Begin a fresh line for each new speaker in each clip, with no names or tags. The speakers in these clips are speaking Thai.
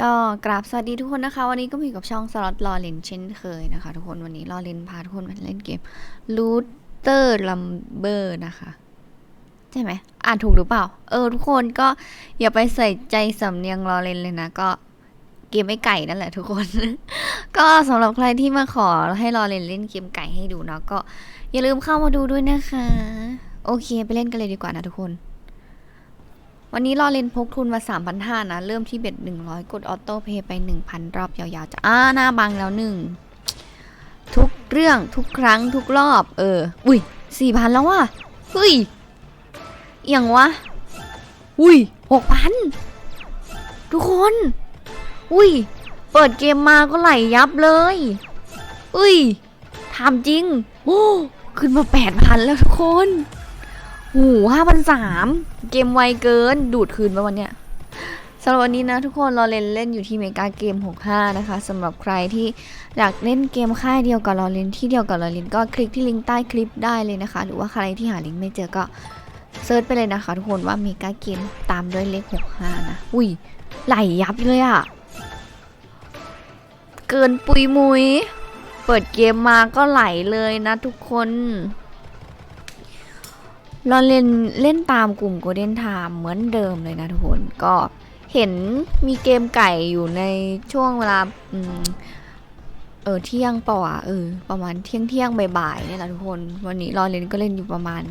ก็กราบสวัสดีทุกคนนะคะ วันนี้ก็มาอยู่กับช่องสล็อตลอเลนเช่นเคยนะคะ ทุกคนวันนี้ลอเลนพาทุกคนมาเล่นเกมลูเตอร์ลัมเบอร์นะคะ ใช่ไหมอ่านถูกหรือเปล่า เออ ทุกคนก็อย่าไปใส่ใจสำเนียงลอเลนเลยนะก็เกมไม่ไก่นั่นแหละทุกคน ก็สำหรับใครที่มาขอให้ลอเลนเล่นเกมไก่ให้ดูเนาะก็อย่าลืมเข้ามาดูด้วยนะคะ โอเคไปเล่นกันเลยดีกว่านะทุกคน วันนี้รอเลนพกทุนมา 3,500นะ เริ่มที่เบ็ด100 กดออโต้เพย์ไป 1,000 รอบยาวๆจะอ้าหน้าบังแล้วหนึ่ง ทุกเรื่องทุกครั้งทุกรอบ เออ อุ้ย4,000 แล้วว่ะเฮ้ยอย่างวะ อุ้ย6,000 ทุกคน อุ้ย เปิดเกมมาก็ไหลยับเลย อุ้ยถามจริง โอ้ ขึ้นมา 8,000 แล้วทุกคน โอ้ห้าพันสามเกมไวเกิน ดูดคืนไปวันเนี้ยสำหรับวันนี้นะทุกคนเรอเล่นเล่นอยู่ที่เมกาเกม 65 นะคะสำหรับใครที่อยากเล่นเกมค่ายเดียวกับรอเล่นที่เดียวกับรอเล่นก็คลิกที่ลิงก์ใต้คลิปได้เลยนะคะ หรือว่าใครที่หาลิงก์ไม่เจอก็เซิร์ชไปเลยนะคะทุกคนว่าเมกาเกมตามด้วยเลข 65 นะ อุ้ยไหลยับเลยอะเกินปุยมุย เปิดเกมมาก็ไหลเลยนะทุกคน เราเล่นเล่นตามกลุ่ม Golden Time เหมือนเดิมเลยนะทุกคนก็เห็นมีเกมไก่อยู่ในช่วงเวลาเออเที่ยงป่ะเออประมาณเที่ยงเที่ยงบ่ายๆเนี่ยแหละทุกคนวันนี้รอเล่นก็เล่นอยู่ประมาณ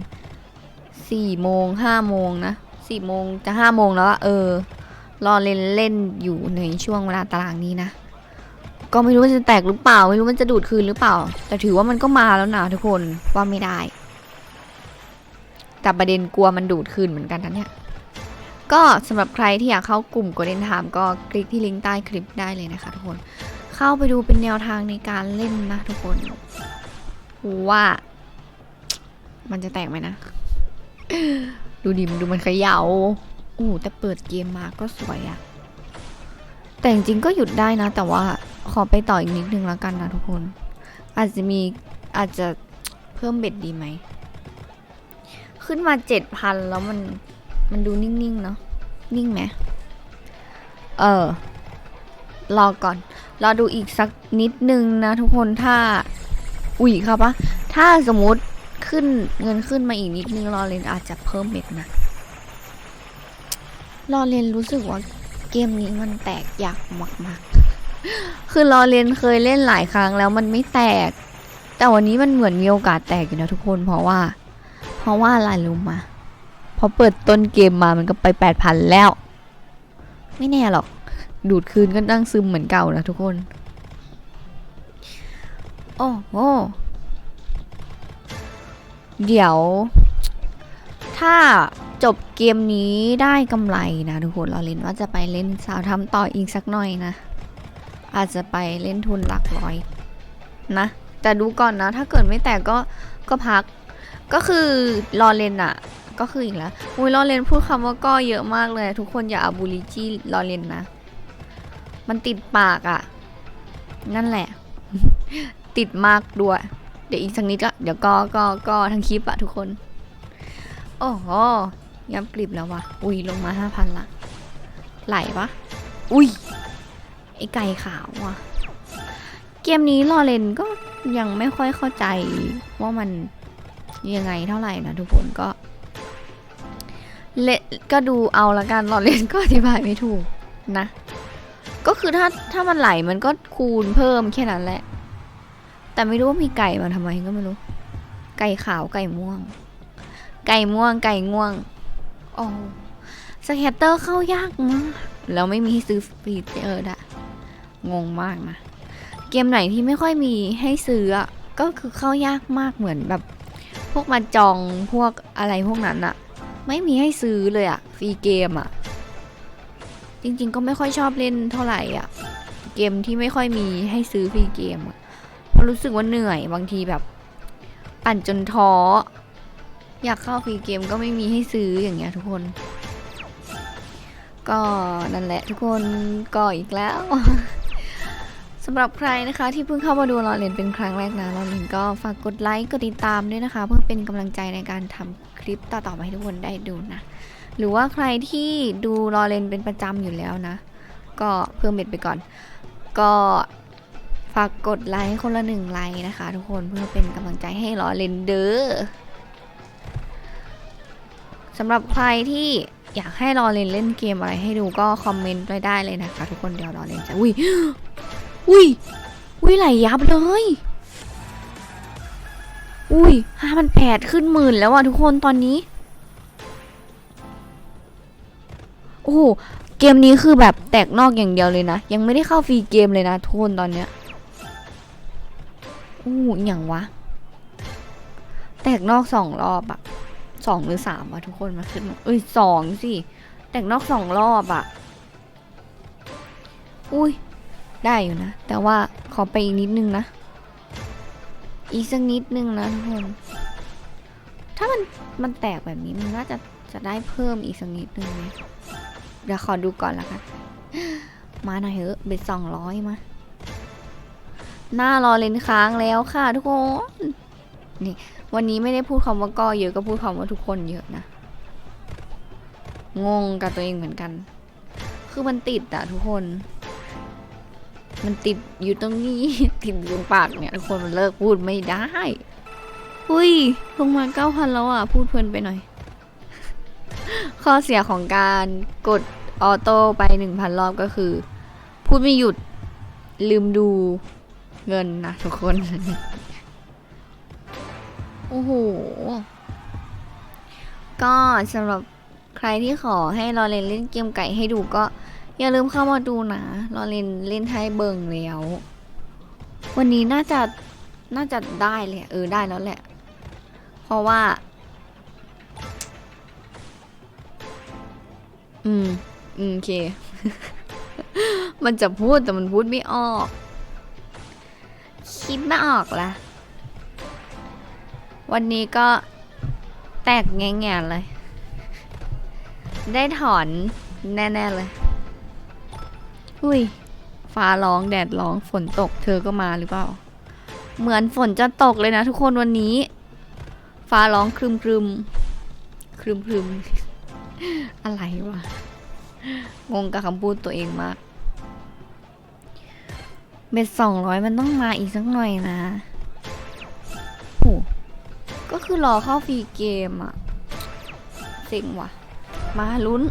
สี่โมงห้าโมงนะสี่โมงจะห้าโมงแล้วเออรอเล่นเล่นอยู่ในช่วงเวลาตารางนี้นะ ก็ไม่รู้ว่าจะแตกหรือเปล่า ไม่รู้มันจะดูดคืนหรือเปล่า แต่ถือว่ามันก็มาแล้วนะทุกคนว่าไม่ได้ แต่ประเด็นกลัวมันดูดคืนเหมือนกันนะเนี่ย ก็สำหรับใครที่อยากเข้ากลุ่ม Golden Time ก็คลิกที่ลิงก์ใต้คลิปได้เลยนะคะทุกคน เข้าไปดูเป็นแนวทางในการเล่นนะทุกคนว่ามันจะแตกไหมนะ ดูดิมันดูมันขยา่าโอ้แต่เปิดเกมมาก็สวยอะแต่จริงก็หยุดได้นะ แต่ว่าขอไปต่ออีกนิดนึงแล้วกันนะทุกคน อาจจะมีอาจจะเพิ่มเบ็ดดีไหม ขึ้นมาเจ็ดพันแล้วมันมันดูนิ่งๆเนาะนิ่งไหมเออ รอก่อน รอดูอีกสักนิดนึงนะทุกคนถ้า อุ้ยครับปะถ้าสมมติขึ้นเงินขึ้นมาอีกนิดนึงรอเลนอาจจะเพิ่มเม็ดนะรอเลนรู้สึกว่าเกมนี้มันแตกยากมากๆ คือรอเลนเคยเล่นหลายครั้งแล้วมันไม่แตก แต่วันนี้มันเหมือนมีโอกาสแตกอยู่นะทุกคนเพราะว่า เพราะว่าอะไรรู้มาพอเปิดต้นเกมมามันก็ไปแปดพันแล้ว ไม่แน่หรอก ดูดคืนก็นั่งซึมเหมือนเก่านะทุกคน โอ้โหเดี๋ยว ถ้าจบเกมนี้ได้กำไรนะทุกคนเราเล่นว่าจะไปเล่นสาวทำต่ออีกสักหน่อยนะ อาจจะไปเล่นทุนหลักร้อยนะ แต่ดูก่อนนะ ถ้าเกิดไม่แตกก็ก็พัก ก็คือรอเลนอะก็คืออีกแล้วอุ้ยรอเลนพูดคำว่าก็เยอะมากเลย ทุกคนอย่าเอาบูลิจี้รอเลนนะ มันติดปากอะนั่นแหละ ติดมากด้วย เดี๋ยวอีกสักนิดก็เดี๋ยวก็ก็ก็ทั้งคลิปอะทุกคน โอ้โหยับกริบแล้ววะอุ้ยลงมาห้าพันละไหลปะอุ้ยไอไก่ขาวว่ะ เกมนี้รอเลนก็ยังไม่ค่อยเข้าใจว่ามัน ยังไงเท่าไหร่นะทุกคนก็เละก็ดูเอาละกันรอเลนก็อธิบายไม่ถูกนะ ก็คือถ้าถ้ามันไหลมันก็คูณเพิ่มแค่นั้นแหละ แต่ไม่รู้ว่ามีไก่มาทำไมก็ไม่รู้ ไก่ขาวไก่ม่วง ไก่ม่วงไก่ง่วงโอ้สแคตเตอร์เข้ายากมากแล้วไม่มีให้ซื้อฟีเจอร์ดะงงมากนะ เกมไหนที่ไม่ค่อยมีให้ซื้อก็คือเข้ายากมากเหมือนแบบ พวกมาจองพวกอะไรพวกนั้นอะไม่มีให้ซื้อเลยอะฟรีเกมอะจริงๆก็ไม่ค่อยชอบเล่นเท่าไหร่อะเกมที่ไม่ค่อยมีให้ซื้อฟรีเกมอะเพราะรู้สึกว่าเหนื่อยบางทีแบบปั่นจนท้ออยากเข้าฟรีเกมก็ไม่มีให้ซื้ออย่างเงี้ยทุกคน ก็นั่นแหละทุกคนก็อีกแล้ว สำหรับใครนะคะที่เพิ่งเข้ามาดูรอเลนเป็นครั้งแรกนะรอเลนก็ฝากกดไลค์กดติดตามด้วยนะคะ เพื่อเป็นกำลังใจในการทำคลิปต่อๆไปให้ทุกคนได้ดูนะ หรือว่าใครที่ดูรอเลนเป็นประจำอยู่แล้วนะ ก็เพิ่มเบ็ดไปก่อน ก็ฝากกดไลค์คนละหนึ่งไลค์นะคะ ทุกคนเพื่อเป็นกำลังใจให้รอเลนเด้อสำหรับใครที่อยากให้รอเลนเล่นเกมอะไรให้ดูก็คอมเมนต์ไว้ได้เลยนะคะ ทุกคนเดี๋ยวรอเลนจะอุ้ย อุ้ย อุ้ยไหลยับเลย อุ้ยห้ามันแปดขึ้นหมื่นแล้วอะทุกคนตอนนี้ โอ้โห เกมนี้คือแบบแตกนอกอย่างเดียวเลยนะ ยังไม่ได้เข้าฟรีเกมเลยนะทุกคนตอนเนี้ยอู้อย่างวะ แตกนอกสองรอบอะสองหรือสามอะทุกคนมาขึ้นมาเอ้ยสองสิ แตกนอกสองรอบอะอุ้ย ได้อยู่นะ แต่ว่าขอไปอีกนิดนึงนะ อีกสักนิดนึงนะทุกคน ถ้ามันมันแตกแบบนี้มันน่าจะจะได้เพิ่มอีกสักนิดนึงไหมเดี๋ยวขอดูก่อนละกันมาหน่อยเถอะเบ็ดสองร้อยมา หน้ารอเลนค้างแล้วค่ะทุกคน นี่วันนี้ไม่ได้พูดคำว่าก็เยอะก็พูดคำว่าทุกคนเยอะนะ งงกับตัวเองเหมือนกัน คือมันติดอะทุกคน มันติดอยู่ตรงนี้ ติดอยู่ตรงปากเนี่ยทุกคนมันเลิกพูดไม่ได้อุ้ยลงมาเก้าพันแล้วอะ พูดเพลินไปหน่อย ข้อเสียของการกดออโต้ไปหนึ่งพันรอบก็คือ พูดไม่หยุดลืมดูเงินนะทุกคน โอ้โห ก็สำหรับใครที่ขอให้รอเล่นเล่นเกมไก่ให้ดูก็ อย่าลืมเข้ามาดูนะรอเลนเล่นให้เบิ่งแล้ว วันนี้น่าจะน่าจะได้เลยเออได้แล้วแหละ เพราะว่า อืม อืมโอเค มันจะพูดแต่มันพูดไม่ออก คิดไม่ออกละวันนี้ก็แตกแง่ๆเลย ได้ถอนแน่ ๆ เลย อุ้ย ฟ้าร้องแดดร้องฝนตกเธอก็มาหรือเปล่า เหมือนฝนจะตกเลยนะทุกคนวันนี้ ฟ้าร้องครึมครึมครึมครึมอะไรวะ งงกับคำพูดตัวเองมาก เบ็ดสองร้อยมันต้องมาอีกสักหน่อยนะโหก็คือรอเข้าฟรีเกมอะเซ็งว่ะ มาลุ้น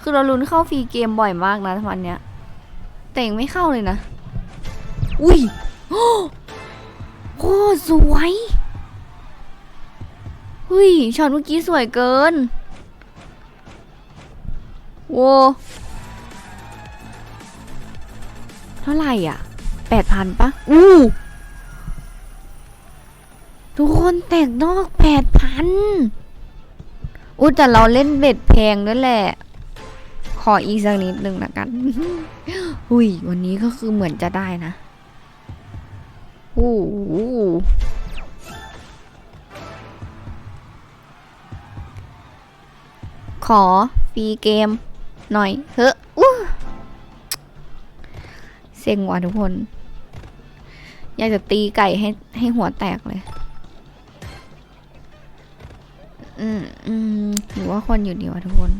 คือเราลุ้นเข้าฟรีเกมบ่อยมากนะวันเนี้ย แต่ยังไม่เข้าเลยนะ อุ้ยโอ้โหสวยเฮ้ยช็อตเมื่อกี้สวยเกินโว้เท่าไหร่อะแปดพันปะอู้ทุกคนแตกนอกแปดพันอู้แต่เราเล่นเบ็ดแพงด้วยแหละข ออีกสักนิดหนึ่งละกัน หุยวันนี้ก็คือเหมือนจะได้นะโอ้โหขอฟรีเกม หน่อยเฮ้อเซ็งว่ะทุกคน อยากจะตีไก่ให้ให้หัวแตกเลย อืมอืมหรือว่าคนอยู่ดีวะทุกคน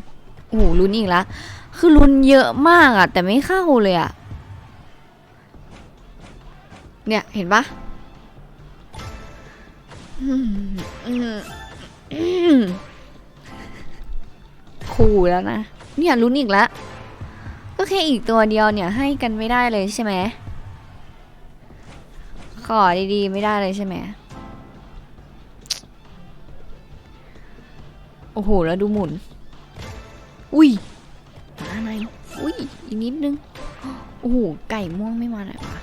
โอ้โหลุ้นอีกแล้วคือลุ้นเยอะมากอะแต่ไม่เข้าเลยอะเนี่ยเห็นปะขู่แล้วนะ เนี่ยลุ้นอีกแล้ว ก็แค่อีกตัวเดียวเนี่ยให้กันไม่ได้เลยใช่ไหม ขอดีๆ ไม่ได้เลยใช่ไหม โอ้โห แล้วดูหมุน อุ้ยมาไหนอุ้ยอีกนิดนึงโอ้โหไก่ม่วงไม่มาไหนวะ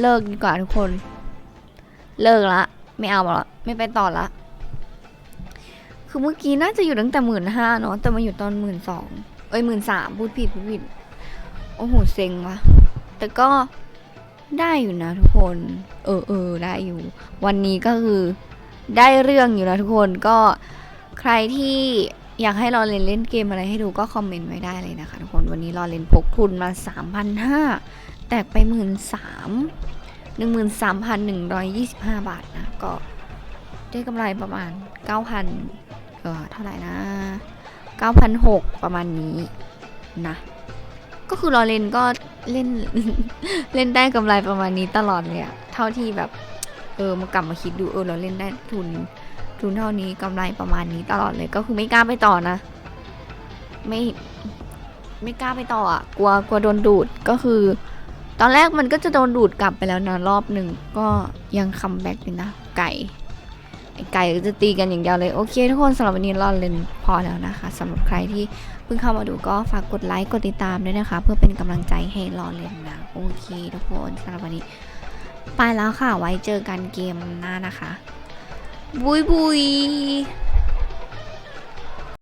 เลิกดีกว่าทุกคน เลิกละ ไม่เอาละไม่ไปต่อละ คือเมื่อกี้น่าจะอยู่ตั้งแต่หมื่นห้าเนาะแต่มาอยู่ตอนหมื่นสองเอ้ยหมื่นสามพูดผิดพูดผิดโอ้โหเซ็งว่ะแต่ก็ได้อยู่นะทุกคน เออเออได้อยู่ วันนี้ก็คือได้เรื่องอยู่นะทุกคนก็ใครที่ อยากให้เราเล่นเล่นเกมอะไรให้ดูก็คอมเมนต์ไว้ได้เลยนะคะทุกคนวันนี้เราเล่นพกทุนมา 3,500 แตกไป 1 3 13,125 บาทนะ ก็ได้กำไรประมาณ 9,000 เออเท่าไหร่นะ 9,600 ประมาณนี้นะ ก็คือเราเล่นก็เล่นเล่นได้กำไรประมาณนี้ตลอดเลยอะเท่าที่แบบ เออมากลับมาคิดดูเออเราเล่นได้ทุน ทุนเท่านี้กำไรประมาณนี้ตลอดเลยก็คือไม่กล้าไปต่อนะ ไม่ไม่กล้าไปต่ออะกลัวกลัวโดนดูดก็คือ ตอนแรกมันก็จะโดนดูดกลับไปแล้วนะรอบหนึ่งก็ยังคัมแบ็กเลยนะไก่ไก่ก็จะตีกันอย่างเดียวเลย โอเค ทุกคนสำหรับวันนี้เราเล่นพอแล้วนะคะสำหรับใครที่เพิ่งเข้ามาดูก็ฝากกดไลค์ กดติดตามด้วยนะคะ เพื่อเป็นกำลังใจให้รอเล่นนะ โอเค ทุกคนสำหรับวันนี้ ไปแล้วค่ะไว้เจอกันเกมหน้านะคะ บุยบุย